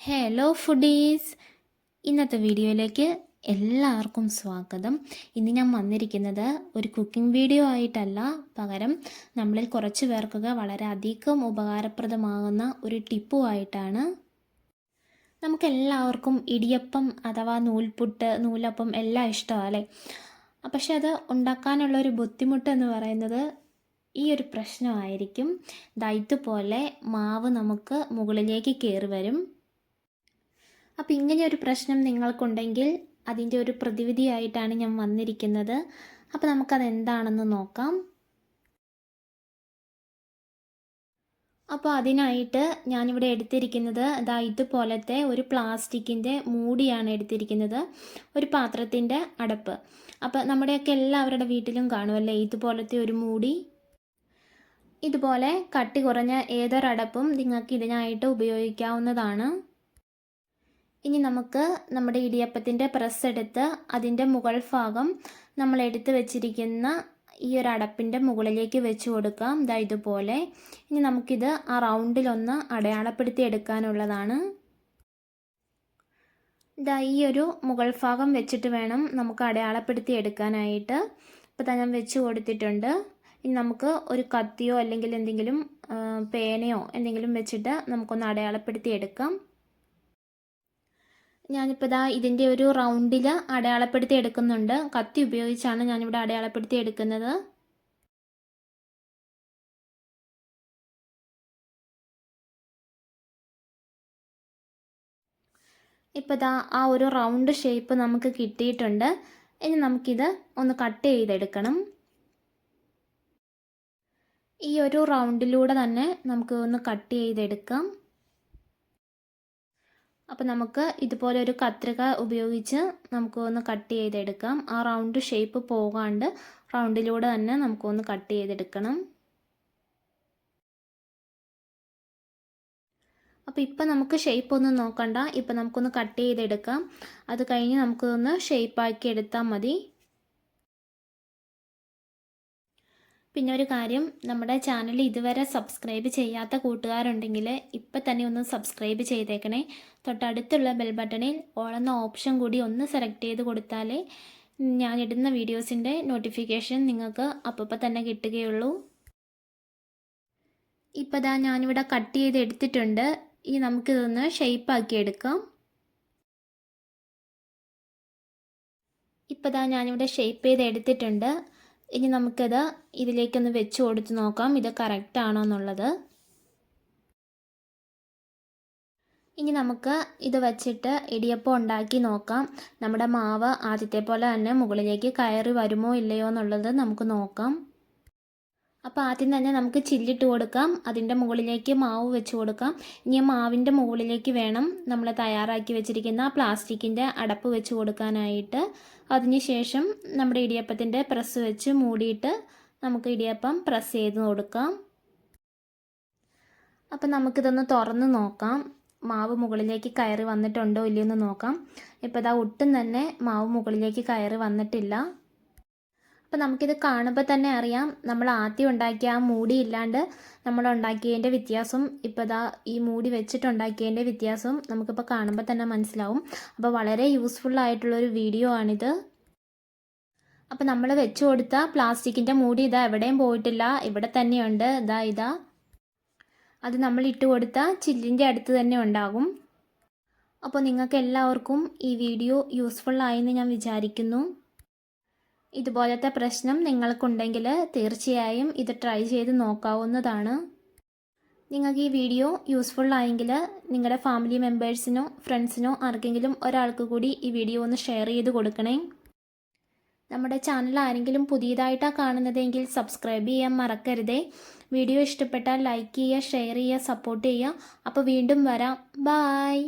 Hello foodies ഇന്നത്തെ വീഡിയോയിലേക്ക് എല്ലാവർക്കും സ്വാഗതം. ഇന്ന് ഞാൻ വന്നിരിക്കുന്നത് ഒരു കുക്കിംഗ് വീഡിയോ ആയിട്ടല്ല. പകരം നമ്മളിൽ കുറച്ച് പേർക്കൊക്കെ വളരെ അധികം ഉപകാരപ്രദമാകുന്ന ഒരു ടിപ്പുമായിട്ടാണ് നമുക്കെല്ലാവർക്കും ഇടിയപ്പം അഥവാ നൂൽപുട്ട് നൂലപ്പം എല്ലാം ഇഷ്ടമാണ് പക്ഷെ അത് ഉണ്ടാക്കാനുള്ള ഒരു ബുദ്ധിമുട്ട് എന്ന് പറയുന്നത് ഈ ഒരു പ്രശ്നമായിരിക്കും. ദാ പോലെ മാവ് നമുക്ക് മുകളിലേക്ക് കയറി വരും. അപ്പം ഇങ്ങനെ ഒരു പ്രശ്നം നിങ്ങൾക്കുണ്ടെങ്കിൽ അതിന്റെ ഒരു പ്രതിവിധിയായിട്ടാണ് ഞാൻ വന്നിരിക്കുന്നത്. അപ്പോൾ നമുക്കത് എന്താണെന്ന് നോക്കാം. അപ്പോൾ അതിനായിട്ട് ഞാനിവിടെ എടുത്തിരിക്കുന്നത് അതാ ഇതുപോലത്തെ ഒരു പ്ലാസ്റ്റിക്കിന്റെ മൂടിയാണ് എടുത്തിരിക്കുന്നത്. ഒരു പാത്രത്തിന്റെ അടപ്പ്. അപ്പോൾ നമ്മുടെയൊക്കെ എല്ലാവരുടെ വീട്ടിലും കാണുമല്ലേ ഇതുപോലത്തെ ഒരു മൂടി? ഇതുപോലെ കട്ടി കുറഞ്ഞ ഏതൊരടപ്പും നിങ്ങൾക്ക് ഇതിനായിട്ട് ഉപയോഗിക്കാവുന്നതാണ്. ഇനി നമുക്ക് നമ്മുടെ ഇടിയപ്പത്തിന്റെ പ്രസ് എടുത്ത് അതിന്റെ മുകൾ ഭാഗം നമ്മൾ എടുത്ത് വെച്ചിരിക്കുന്ന ഈ ഒരു അടപ്പിന്റെ മുകളിലേക്ക് വെച്ച് കൊടുക്കാം. ഇതാ ഇതുപോലെ. ഇനി നമുക്കിത് ആ റൗണ്ടിലൊന്ന് അടയാളപ്പെടുത്തി എടുക്കാനുള്ളതാണ്. ഇതാ ഈ ഒരു മുകൾ ഭാഗം വെച്ചിട്ട് വേണം നമുക്ക് അടയാളപ്പെടുത്തി എടുക്കാനായിട്ട്. ഇപ്പോൾ ഞാൻ വെച്ച് കൊടുത്തിട്ടുണ്ട്. ഇനി നമുക്ക് ഒരു കത്തിയോ അല്ലെങ്കിൽ എന്തെങ്കിലും പേനയോ എന്തെങ്കിലും വെച്ചിട്ട് നമുക്കൊന്ന് അടയാളപ്പെടുത്തി എടുക്കാം. ഞാനിപ്പോൾ ഇതാ ഇതിന്റെ ഒരു റൗണ്ടിൽ അടയാളപ്പെടുത്തി എടുക്കുന്നുണ്ട്. കത്തി ഉപയോഗിച്ചാണ് ഞാനിവിടെ അടയാളപ്പെടുത്തി എടുക്കുന്നത്. ഇപ്പോൾ ഇതാ ആ ഒരു റൗണ്ട് ഷേപ്പ് നമുക്ക് കിട്ടിയിട്ടുണ്ട്. ഇനി നമുക്കിത് ഒന്ന് കട്ട് ചെയ്തെടുക്കണം. ഈ ഒരു റൗണ്ടിലൂടെ തന്നെ നമുക്ക് ഒന്ന് കട്ട് ചെയ്തെടുക്കാം. അപ്പോൾ നമുക്ക് ഇതുപോലെ ഒരു കത്രിക ഉപയോഗിച്ച് നമുക്ക് ഒന്ന് കട്ട് ചെയ്തെടുക്കാം. ആ റൗണ്ട് ഷേപ്പ് പോകാണ്ട് റൗണ്ടിലൂടെ തന്നെ നമുക്കൊന്ന് കട്ട് ചെയ്തെടുക്കണം. അപ്പോൾ ഇപ്പം നമുക്ക് ഷേപ്പ് ഒന്നും നോക്കണ്ട. ഇപ്പം നമുക്കൊന്ന് കട്ട് ചെയ്തെടുക്കാം. അത് കഴിഞ്ഞ് നമുക്കൊന്ന് ഷേപ്പാക്കി എടുത്താൽ മതി. പിന്നെ ഒരു കാര്യം നമ്മുടെ ചാനൽ ഇതുവരെ സബ്സ്ക്രൈബ് ചെയ്യാത്ത കൂട്ടുകാരുണ്ടെങ്കിൽ ഇപ്പം തന്നെ ഒന്ന് സബ്സ്ക്രൈബ് ചെയ്തേക്കണേ. തൊട്ടടുത്തുള്ള ബെൽ ബട്ടണിൽ ഓളെന്ന ഓപ്ഷൻ കൂടി ഒന്ന് സെലക്ട് ചെയ്ത് കൊടുത്താൽ ഞാൻ ഇടുന്ന വീഡിയോസിന്റെ നോട്ടിഫിക്കേഷൻ നിങ്ങൾക്ക് അപ്പം തന്നെ കിട്ടുകയുള്ളൂ. ഇപ്പോൾ ഇതാ ഞാനിവിടെ കട്ട് ചെയ്ത് എടുത്തിട്ടുണ്ട്. ഇനി നമുക്കിതൊന്ന് ഷെയ്പ്പാക്കി എടുക്കാം. ഇപ്പോൾ ഇതാ ഞാനിവിടെ ഷെയ്പ്പ് ചെയ്ത് എടുത്തിട്ടുണ്ട്. ഇനി നമുക്കത് ഇതിലേക്കൊന്ന് വെച്ച് കൊടുത്ത് നോക്കാം. ഇത് കറക്റ്റ് ആണോ എന്നുള്ളത്. ഇനി നമുക്ക് ഇത് വച്ചിട്ട് ഇടിയപ്പം ഉണ്ടാക്കി നോക്കാം. നമ്മുടെ മാവ് ആദ്യത്തെ പോലെ തന്നെ മുകളിലേക്ക് കയറി വരുമോ ഇല്ലയോ എന്നുള്ളത് നമുക്ക് നോക്കാം. അപ്പോൾ ആദ്യം തന്നെ നമുക്ക് ചില്ലിട്ട് കൊടുക്കാം. അതിന്റെ മുകളിലേക്ക് മാവ് വെച്ച് കൊടുക്കാം. ഇനി മാവിന്റെ മുകളിലേക്ക് വേണം നമ്മൾ തയ്യാറാക്കി വെച്ചിരിക്കുന്ന പ്ലാസ്റ്റിക്കിന്റെ അടപ്പ് വെച്ച് കൊടുക്കാനായിട്ട്. അതിനുശേഷം നമ്മുടെ ഇടിയപ്പത്തിന്റെ പ്രസ് വെച്ച് മൂടിയിട്ട് നമുക്ക് ഇടിയപ്പം പ്രസ് ചെയ്ത് കൊടുക്കാം. അപ്പം നമുക്കിതൊന്ന് തുറന്ന് നോക്കാം. മാവ് മുകളിലേക്ക് കയറി വന്നിട്ടുണ്ടോ ഇല്ലയോ എന്ന് നോക്കാം. ഇപ്പോൾ ഇതാ ഒട്ടും തന്നെ മാവ് മുകളിലേക്ക് കയറി വന്നിട്ടില്ല. അപ്പോൾ നമുക്കിത് കാണുമ്പോൾ തന്നെ അറിയാം. നമ്മൾ ആദ്യം ഉണ്ടാക്കിയ ആ മൂടി ഇല്ലാണ്ട് നമ്മൾ ഉണ്ടാക്കിയതിന്റെ വ്യത്യാസം ഇപ്പോൾ ഇതാ ഈ മൂടി വെച്ചിട്ടുണ്ടാക്കിയതിന്റെ വ്യത്യാസം നമുക്കിപ്പോൾ കാണുമ്പോൾ തന്നെ മനസ്സിലാവും. അപ്പോൾ വളരെ യൂസ്ഫുൾ ആയിട്ടുള്ളൊരു വീഡിയോ ആണിത്. അപ്പോൾ നമ്മൾ വെച്ച് കൊടുത്ത പ്ലാസ്റ്റിക്കിന്റെ മൂടി ഇതാ എവിടെയും പോയിട്ടില്ല. ഇവിടെ തന്നെയുണ്ട്. ഇതാ ഇതാ. അത് നമ്മൾ ഇട്ട് കൊടുത്ത ചില്ലിന്റെ അടുത്ത് തന്നെ ഉണ്ടാകും. അപ്പോൾ നിങ്ങൾക്ക് എല്ലാവർക്കും ഈ വീഡിയോ യൂസ്ഫുൾ ആയെന്ന് ഞാൻ വിചാരിക്കുന്നു. ഇതുപോലത്തെ പ്രശ്നം നിങ്ങൾക്കുണ്ടെങ്കിൽ തീർച്ചയായും ഇത് ട്രൈ ചെയ്ത് നോക്കാവുന്നതാണ്. നിങ്ങൾക്ക് ഈ വീഡിയോ യൂസ്ഫുൾ ആയെങ്കിൽ നിങ്ങളുടെ ഫാമിലി മെമ്പേഴ്സിനോ ഫ്രണ്ട്സിനോ ആർക്കെങ്കിലും ഒരാൾക്ക് കൂടി ഈ വീഡിയോ ഒന്ന് ഷെയർ ചെയ്ത് കൊടുക്കണേ. നമ്മുടെ ചാനൽ ആരെങ്കിലും പുതിയതായിട്ടാണ് കാണുന്നതെങ്കിൽ സബ്സ്ക്രൈബ് ചെയ്യാൻ മറക്കരുതേ. വീഡിയോ ഇഷ്ടപ്പെട്ടാൽ ലൈക്ക് ചെയ്യുക ഷെയർ ചെയ്യുക സപ്പോർട്ട് ചെയ്യുക. അപ്പോൾ വീണ്ടും വരാം. ബായ്